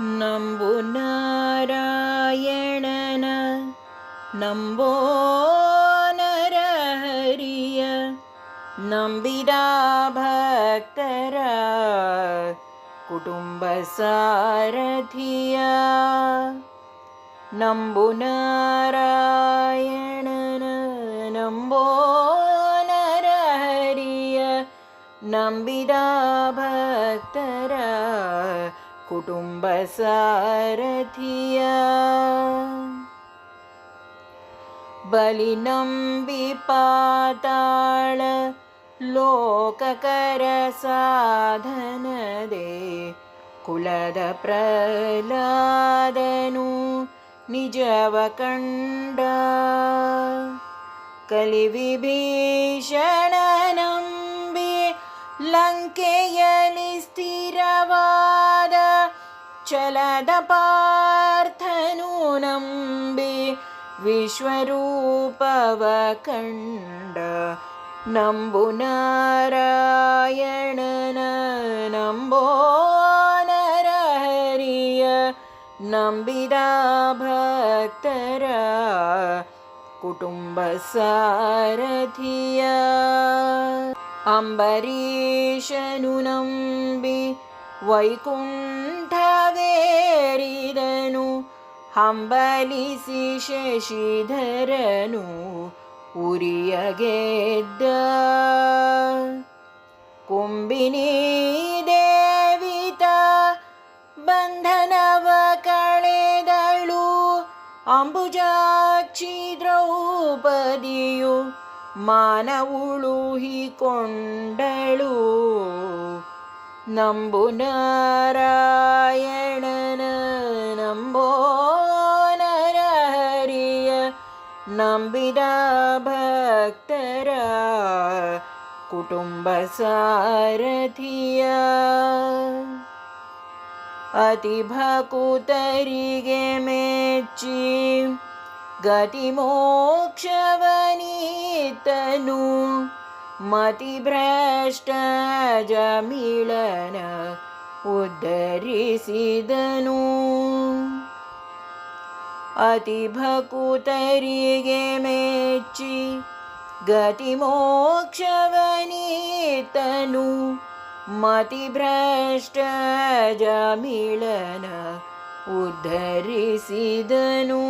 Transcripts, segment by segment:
നമ്പുനാരായണന നമ്പോ നരഹരിയ നമ്പിരാ ഭക്തര കുടുംബസാരഥിയ. നമ്പോ നരഹരിയ നമ്പിരാ ഭക്തര ಕುಟುಂಬ ಸಾರಥಿಯ. ಬಲಿ ನಂಬಿ ಪಾತಾಳ ಲೋಕಕರ ಸಾಧನದೆ. ಕುಲದ ಪ್ರಲಾದನು ನಿಜವ ಕಂಡ. ಕಲಿ ನಂಬಿ ಲಂಕೆಯಲಿ ಸ್ಥಿರ ചലത പാർത്ഥനൂനമ്പി വിശ്വരൂപവ കണ്ട നമ്പുനാരായണന നമ്പോ നരഹരിയ നമ്പിതാ കുടുംബസാരഥിയ. അംബരീഷനു നമ്പി വൈകുണ്ഠ ಹಂಬಲಿಸಿ ಶಶಿಧರನು ಉರಿಯ ಗೆದ್ದ ಕುಂಬಿನಿ ದೇವಿತ ಬಂಧನವ ಕಳೆದಳು ಅಂಬುಜಾಕ್ಷಿ ದ್ರೌಪದಿಯು ಮಾನವುಳುಹಿಕೊಂಡಳು. ನಂಬು ನಾರಾಯಣನ ನಂಬೋ ನಂಬಿದ ಭಕ್ತರ ಕುಟುಂಬ ಸಾರಥಿಯ ಅತಿ ಭಕುತರಿಗೆ ಮೆಚ್ಚಿ ಗತಿ ಮೋಕ್ಷವನೀತನು ಮತಿ ಭ್ರಷ್ಟ ಜಮಿಳನ ಉದ್ಧರಿಸಿದನು ಅತಿ ಭಕುತರಿಗೆ ಮೆಚ್ಚಿ ಗತಿ ಮೋಕ್ಷವನೀತನು ಮತಿ ಭ್ರಷ್ಟ ಜಮಿಳನ ಉದ್ಧರಿಸಿದನು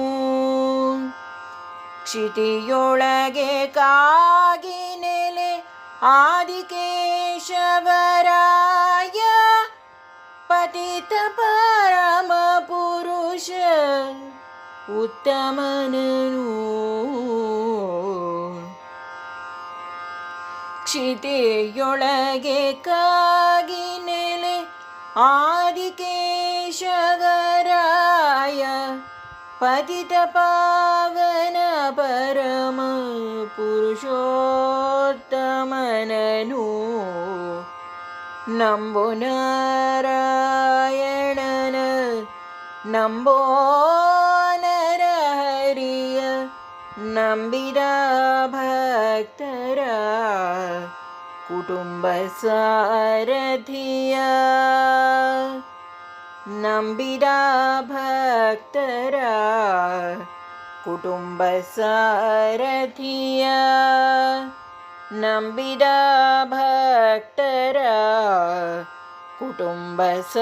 ಕ್ಷಿತಿಯೊಳಗೆ ಕಾಗಿ ನೆಲೆ ಆದಿಕೇಶವರಾಯ ಪತಿತ ಪರಮ ಪುರುಷ ಉತ್ತಮನನು ಕ್ಷಿತೆಯೊಳಗೆ ಕಾಗಿ ನೆಲೆ ಆದಿಕೇಶವರಾಯ ಪತಿತ ಪಾವನ ಪರಮ ಪುರುಷೋತ್ತಮನನು ನಂಬೋ ನಾರಾಯಣನ ನಂಬೋ கரிய நம்பிரா பக்தரா குடும்ப சாரதியா நம்பிரா பக்தரா குடும்ப சாரதியா நம்பிரா பக்தரா कुटुम्बसारथिया